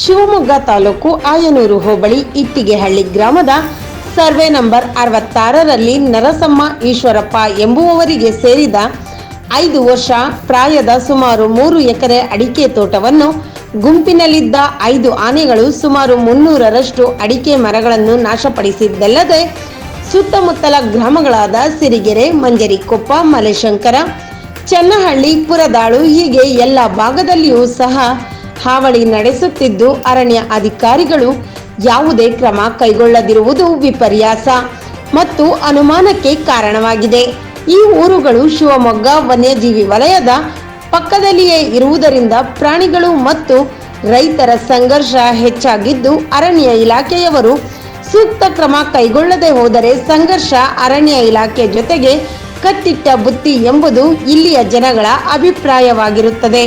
ಶಿವಮೊಗ್ಗ ತಾಲೂಕು ಆಯನೂರು ಹೋಬಳಿ ಇಟ್ಟಿಗೆಹಳ್ಳಿ ಗ್ರಾಮದ survey number ಅರವತ್ತಾರರಲ್ಲಿ ನರಸಮ್ಮ ಈಶ್ವರಪ್ಪ ಎಂಬುವವರಿಗೆ ಸೇರಿದ ಐದು ವರ್ಷ ಪ್ರಾಯದ ಸುಮಾರು ಮೂರು ಎಕರೆ ಅಡಿಕೆ ತೋಟವನ್ನು ಗುಂಪಿನಲ್ಲಿದ್ದ ಐದು ಆನೆಗಳು ಸುಮಾರು ಮುನ್ನೂರರಷ್ಟು ಅಡಿಕೆ ಮರಗಳನ್ನು ನಾಶಪಡಿಸಿದ್ದಲ್ಲದೆ ಸುತ್ತಮುತ್ತಲ ಗ್ರಾಮಗಳಾದ ಸಿರಿಗೆರೆ, ಮಂಜರಿಕೊಪ್ಪ, ಮಲೆಶಂಕರ, ಚನ್ನಹಳ್ಳಿ, ಪುರದಾಳು ಹೀಗೆ ಎಲ್ಲ ಭಾಗದಲ್ಲಿಯೂ ಸಹ ಹಾವಳಿ ನಡೆಸುತ್ತಿದ್ದು, ಅರಣ್ಯ ಅಧಿಕಾರಿಗಳು ಯಾವುದೇ ಕ್ರಮ ಕೈಗೊಳ್ಳದಿರುವುದು ವಿಪರ್ಯಾಸ ಮತ್ತು ಅನುಮಾನಕ್ಕೆ ಕಾರಣವಾಗಿದೆ. ಈ ಊರುಗಳು ಶಿವಮೊಗ್ಗ, ವನ್ಯಜೀವಿ ವಲಯದ ಪಕ್ಕದಲ್ಲಿಯೇ ಇರುವುದರಿಂದ ಪ್ರಾಣಿಗಳು ಮತ್ತು ರೈತರ ಸಂಘರ್ಷ ಹೆಚ್ಚಾಗಿದ್ದು, ಅರಣ್ಯ ಇಲಾಖೆಯವರು ಸೂಕ್ತ ಕ್ರಮ ಕೈಗೊಳ್ಳದೆ ಹೋದರೆ ಸಂಘರ್ಷ ಅರಣ್ಯ ಇಲಾಖೆ ಜೊತೆಗೆ ಕತ್ತಿಟ್ಟ ಬುತ್ತಿ ಎಂಬುದು ಇಲ್ಲಿಯ ಜನಗಳ ಅಭಿಪ್ರಾಯವಾಗಿರುತ್ತದೆ.